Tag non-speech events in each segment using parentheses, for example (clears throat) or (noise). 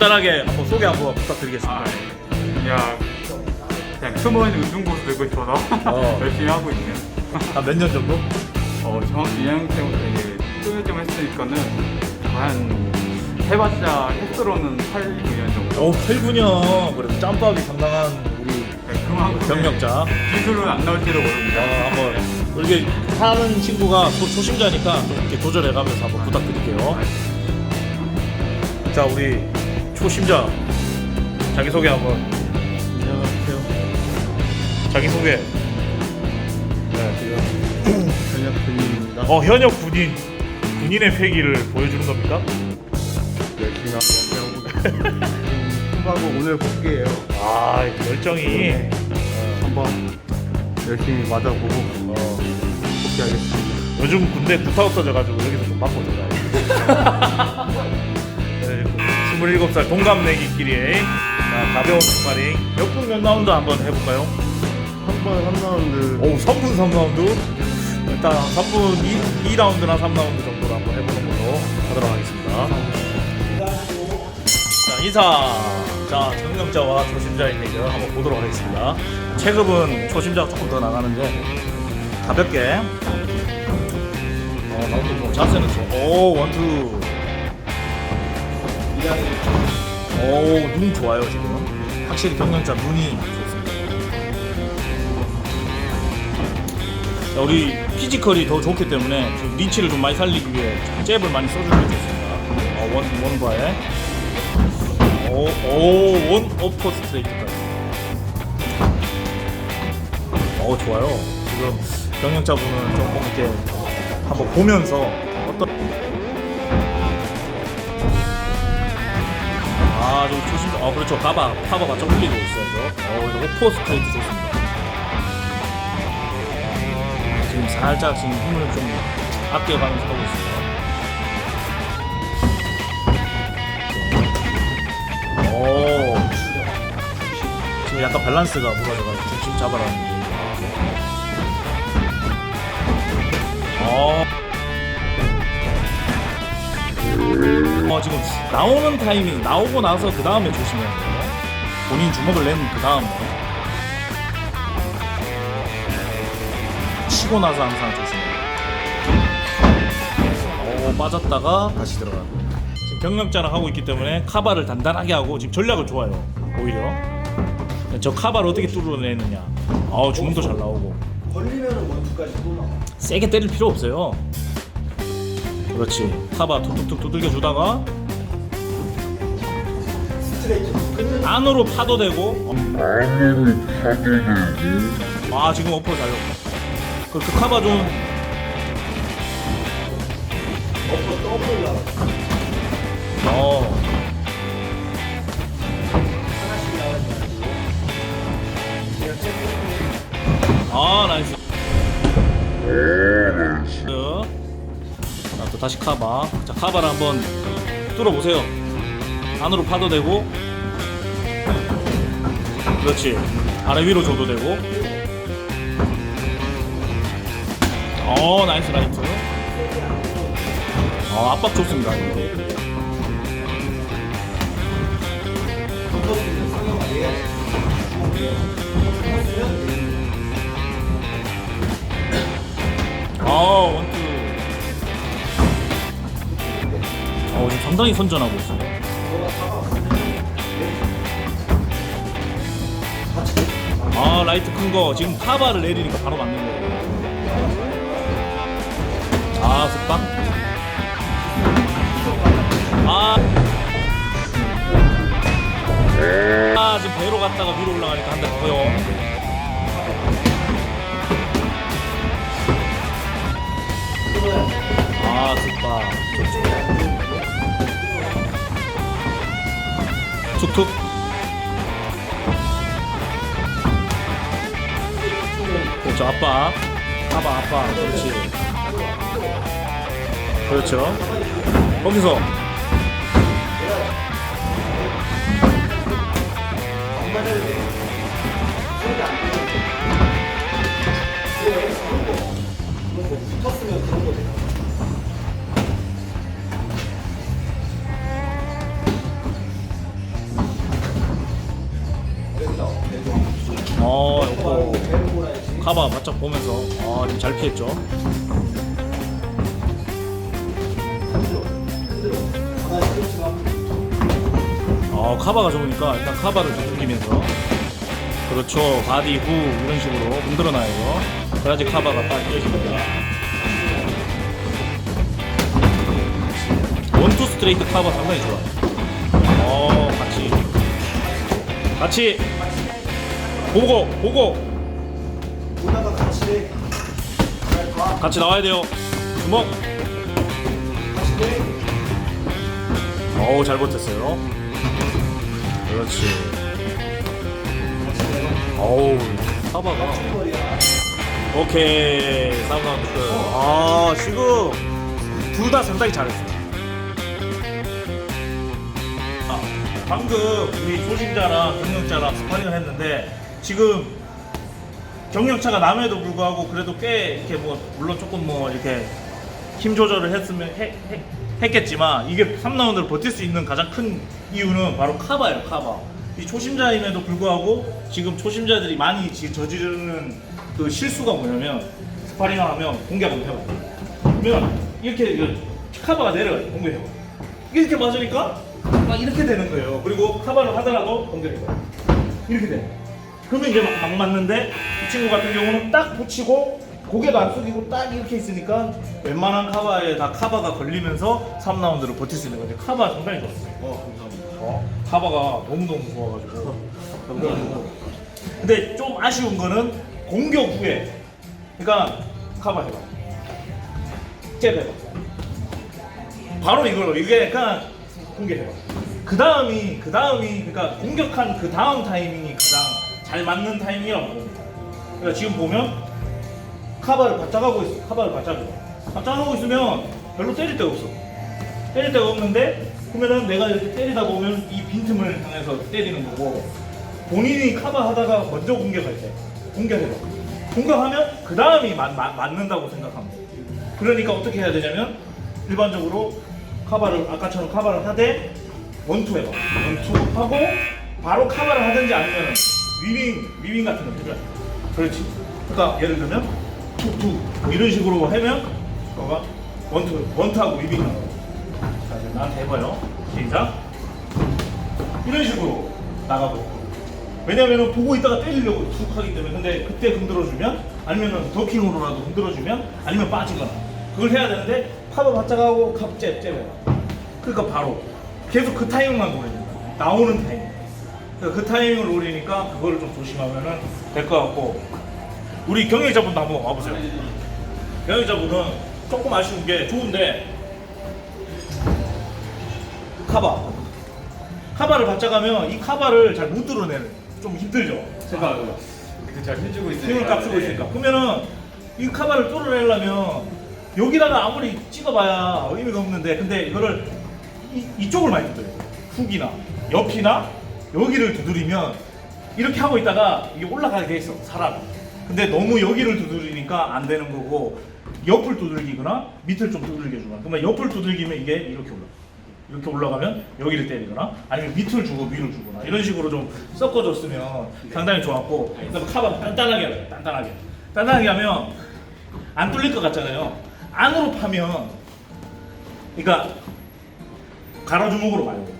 간단하게 한번 소개 한번 부탁드리겠습니다. 아, 그냥 그냥 숨은 운동고수 되고 싶어서 어. (laughs) 열심히 하고 있네요. 한 몇 년 정도? 어, 정확히 2학년 때부터 이제 소유점 했으니까는 한 해봤자 횟수로는 8, 9년 정도. 어, 8구년. 그래도 짬밥이 상당한 우리 네, 그만큼 경력자. 기술은 안 나올지도 모릅니다. 어, 한번 이렇게 하는 친구가 또 초심자니까 좀 이렇게 조절해가면서 한번 부탁드릴게요. 자, 우리 초심자 자기 소개 한번. 안녕하세요. 자기 소개. 전혁군입니다. (clears throat) 어, 현역 군인. 군인의 패기를 보여주는 겁니까? 열심히 한번 배워보겠습니다. 수고하고 오늘 복귀예요. 아, 열정이. 한번 열심히 맞아보고 어, 복귀하겠습니다. 요즘 군대 구타 없어져가지고 여기서 좀 바꿔 줘요. (laughs) 네, 27살 동갑내기끼리의 자, 가벼운 스파링 몇 분 몇 라운드 한번 해볼까요? 한번 3라운드. 오 3분 3라운드? 일단 3분 2, 2라운드나 3라운드 정도로 한번 해보는 걸로 하도록 하겠습니다. 자 인사. 자 경력자와 초심자의 대결 한번 보도록 하겠습니다. 체급은 초심자가 조금 더 나가는데 가볍게. 어 자세는 좋오 원투 오눈 좋아요 지금 확실히 경력자 눈이 좋습니다 자, 우리 피지컬이 더 좋기 때문에 지금 리치를 좀 많이 살리기 위해 잽을 많이 써주는 게 좋습니다. 어, 원, 원바에. 오, 오, 원 어퍼 스트레이트까지. 어, 좋아요. 지금 경영자분은 좀 이렇게 한번 보면서 어떤. 아, 좀 조심, 어, 그렇죠. 가바, 파바가 좀 흘리고 있어야죠. 어, 이거 오퍼 스트레이트 좋습니다. 지금 살짝 지금 힘을 좀 아껴가면서 하고 있습니다. 오. 지금 약간 밸런스가 무너져가지고 중심 잡아라는 게. 어. 어, 지금 나오는 타이밍, 나오고 나서 그 다음에 조심해야 돼요. 본인 주먹을 낸 그 다음에. 치고 나서 항상 조심해요. 오, 빠졌다가 다시 들어가고. 지금 경력자랑 하고 있기 때문에 카바를 단단하게 하고 지금 전략을 좋아요. 오히려. 저 카바를 어떻게 뚫어내느냐. 아우 주문도 잘 나오고. 걸리면은 원투까지 또 나와. 세게 때릴 필요 없어요. 그렇지. 카바 툭툭툭 두들겨 주다가 스트레이트. 안으로 파도 되고. 아 지금 어퍼 잘 넣었다. 그, 그 카바 좀 엎어 더블. 어. 그냥 쭉아 나이스 자, 또 다시 카바. 자 카바를 한번 뚫어보세요. 안으로 파도 되고. 그렇지. 아래 위로 줘도 되고. 어 나이스 라이트 어 압박 좋습니다 이거. 상당히 선전하고 있어요. 아 라이트 큰 거. 지금 카바를 내리니까 바로 맞는 거예요. 아 습박 아. 아 지금 배로 갔다가 위로 올라가니까 한 대 더요. 아 습박 그렇죠. 아빠. 아빠 아빠. 그렇지. 그렇죠. 거기서. 붙었으면 그런 거돼 요. 보면서 아, 잘 피했죠. 어, 카바가 좋으니까 일단 카바를 좀 당기면서 그렇죠. 바디 후 이런 식으로 흔들어놔요. 그래야지 카바가 딱 이어집니다. 원투 스트레이트 카바 상당히 좋아요. 어, 같이 같이 보고 보고 같이 나와야 돼요. 주먹. 어우 잘 버텼어요. 그렇지. 어우. 머리야. 오케이 3라운드 끝. 아 지금 둘 다 상당히 잘했어요. 아, 방금 우리 초심자랑 경력자랑 스파링을 했는데 지금 경력차가 남에도 불구하고 그래도 꽤 이렇게 뭐 물론 조금 뭐 이렇게 힘 조절을 했으면 해- 해- 했겠지만 이게 3라운드를 버틸 수 있는 가장 큰 이유는 바로 카바예요 카바. 이 초심자임에도 불구하고 지금 초심자들이 많이 지- 저지르는 그 실수가 뭐냐면 스파링을 하면 공격 한번 해봐요. 그러면 이렇게 이거 카바가 내려가요 공격해봐 이렇게 맞으니까 막 이렇게 되는 거예요. 그리고 카바를 하더라도 공격해봐요. 이렇게 돼 그러면 이제 막, 막 맞는데 이 친구 같은 경우는 딱 붙이고 고개도 안 숙이고 딱 이렇게 있으니까 웬만한 카바에 다 카바가 걸리면서 3라운드를 버틸 수 있는 거죠. 카바 상당히 좋았어요. 어, 감사합니다. 어, 카바가 너무너무 좋아가지고. 그래가지고. 근데 좀 아쉬운 거는 공격 후에. 그러니까 카바 해봐. 잽 해봐. 바로 이걸로. 이게 약간 공격해봐. 그 다음이, 그 다음이, 그러니까 공격한 그 다음 타이밍이 잘 맞는 타이밍이라고. 그러니까 지금 보면 카바를 바짝 하고 있어. 카바를 바짝 해. 바짝 하고 있으면 별로 때릴 데가 없어. 때릴 데가 없는데 그러면은 내가 이렇게 때리다 보면 이 빈틈을 향해서 때리는 거고 본인이 카바 하다가 먼저 공격할 때 공격해봐. 공격하면 그 다음이 맞는다고 돼. 그러니까 어떻게 해야 되냐면 일반적으로 카바를 아까처럼 카바를 하되 원투 해봐. 원투 하고 바로 카바를 하든지 아니면 위빙 위빙 같은 돼. 그렇지. 그러니까 예를 들면 툭툭 뭐 이런 식으로 하면 너가 원투 원투하고 위빙 거. 자 이제 나한테 해봐요. 시작. 이런 식으로 나가고. 왜냐면은 보고 있다가 때리려고 툭 하기 때문에 근데 그때 흔들어주면 아니면은 더킹으로라도 흔들어주면 아니면 빠지거나 그걸 해야 되는데 카바 바짝 하고 캅잽 잽 해봐. 그러니까 바로 계속 그 타이밍만 노려야 된다. 나오는 타이밍. 그 타이밍을 노리니까 그거를 좀 조심하면은 될것 같고. 우리 경영자분도 한번 와보세요. 경영자분은 조금 아쉬운 게 좋은데 카바. 카바를 받자가면 이 카바를 잘못 드러내는 좀 힘들죠. 생각하고 잘 해주고 있으니까. 힘을 깍 쓰고 있으니까. 그러면은 이 카바를 뚫어내려면 여기다가 아무리 찍어봐야 의미가 없는데 근데 이거를 이, 이쪽을 많이 두드려요. 훅이나 옆이나 여기를 두드리면 이렇게 하고 있다가 이게 올라가게 돼 있어 사람이 근데 너무 여기를 두드리니까 안 되는 거고 옆을 두들기거나 밑을 좀 두들겨 주거나. 그러면 옆을 두들기면 이게 이렇게 올라 이렇게 올라가면 여기를 때리거나 아니면 밑을 주고 위를 주거나 이런 식으로 좀 섞어줬으면 상당히 좋았고. 그다음에 카바 단단하게 하래 단단하게. 단단하게 하면 안 뚫릴 것 같잖아요. 안으로 파면 그러니까 가로 주먹으로 말고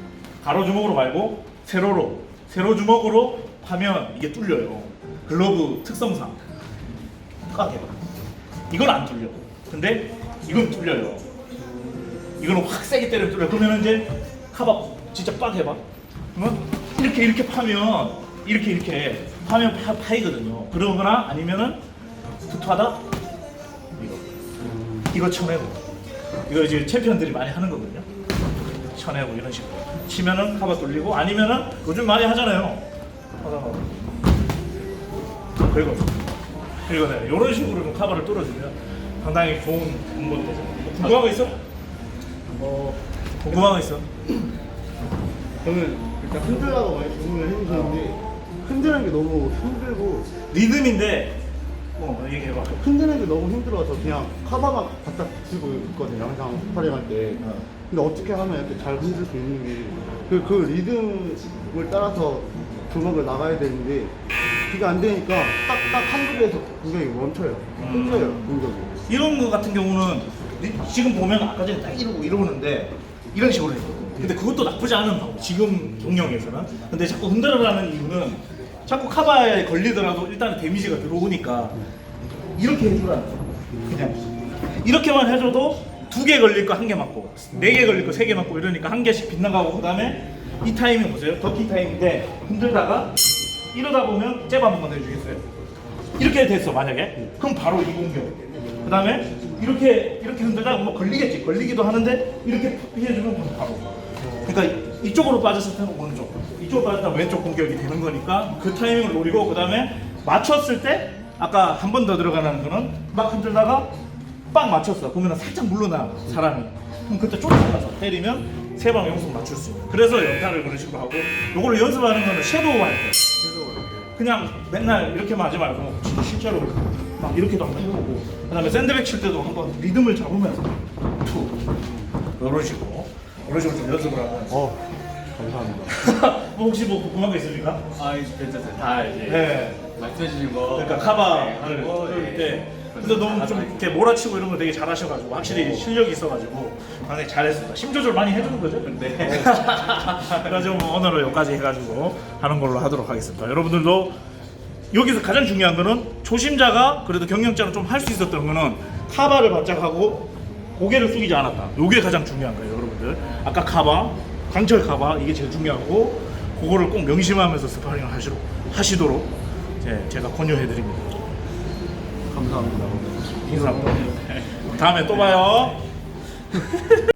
가로 주먹으로 말고 세로로 세로 주먹으로 파면 이게 뚫려요. 글러브 특성상. 꽉 해봐 이건 안 뚫려. 근데 이건 뚫려요. 이거는 확 세게 때리면 뚫려 그러면 이제 카바 진짜 빡 해봐. 그러면 이렇게 이렇게 파면 이렇게 이렇게 파면 파, 파이거든요. 그러거나 아니면은 투투하다? 이거. 이거 쳐내고. 이거 이제 챔피언들이 많이 하는 거거든요. 쳐내고 이런 식으로 치면은 카바 뚫리고 아니면은 요즘 많이 하잖아요 하다가 그리고 그리고 네, 이런 식으로 좀 카바를 뚫어주면 상당히 좋은 방법이 되죠 뭐 궁금한 거 있어? 어, 궁금한 거 있어? 저는 일단 흔들라고 많이 질문을 해주셨는데 흔드는 게 너무 힘들고 리듬인데 어 얘기해봐 흔드는 게 너무 힘들어서 그냥 카바만 바짝 붙이고 있거든요 항상 스파링 할 때. 근데 어떻게 하면 이렇게 잘 흔들 수 있는 게그 그 리듬을 따라서 주먹을 나가야 되는데 그게 안 되니까 딱딱한 부대에서 공격이 멈춰요. 끊겨요 공격이. 이런 거 같은 경우는 리- 지금 보면 아까 전에 딱 이러고 이러는데 이런 식으로 했거든요. 근데 그것도 나쁘지 않은 방법. 지금 경력에서는. 근데 자꾸 흔들어가는 이유는 자꾸 카바에 걸리더라도 일단 데미지가 들어오니까 이렇게 해주라는 거예요. 그냥 이렇게만 해줘도 두 개 걸릴 거 한 개 맞고 네 개 걸릴 거 세 개 맞고 이러니까 한 개씩 빗나가고 그다음에 이 타이밍 보세요. 더티 타임인데 흔들다가 이러다 보면 잽 한번 해주겠어요? 이렇게 됐어 만약에. 그럼 바로 이 공격. 그 다음에 이렇게 이렇게 흔들다 뭐 걸리겠지. 걸리기도 하는데 이렇게 피해주면 바로. 그러니까 이쪽으로 빠졌을 때는 오른쪽. 이쪽으로 때는 왼쪽 공격이 되는 거니까 그 타이밍을 노리고 그 다음에 맞췄을 때 아까 한 번 더 들어가는 거는 막 흔들다가 빵 맞췄어 그러면 살짝 물러나 사람이 그럼 그때 쫓아가서 때리면 세 방 연속 맞출 수 있는 그래서 연타를 그런 식으로 하고 요거를 연습하는 거는 섀도우 할 때 그냥 맨날 이렇게만 하지 말고 진짜 실제로 막 이렇게도 한번 해보고 그다음에 샌드백 칠 때도 한번 리듬을 잡으면서 투 이런 식으로 이런 식으로 좀 연습을 하면 어 감사합니다. (laughs) 뭐 혹시 뭐 궁금한 거 있습니까? 아 괜찮아요. 다 이제 네. 말씀해 주신 거. 그러니까 카바를 네, 해줄 때 네. 근데 너무 좀 이렇게 몰아치고 이런 거 되게 잘하셔가지고 확실히 실력이 있어가지고 굉장히 잘했습니다. 힘 조절 많이 해주는 거죠? 네. (laughs) 그래가지고 뭐 오늘은 여기까지 해가지고 하는 걸로 하도록 하겠습니다. 여러분들도 여기서 가장 중요한 거는 초심자가 그래도 경영자는 좀할 수 있었던 거는 카바를 바짝 하고 고개를 숙이지 않았다. 이게 가장 중요한 거예요, 여러분들. 아까 카바, 강철 카바 이게 제일 중요하고 그거를 꼭 명심하면서 스파링을 하시도록, 하시도록 제- 제가 권유해드립니다. 감사합니다. 인사합니다. 다음에 또 봐요. (laughs)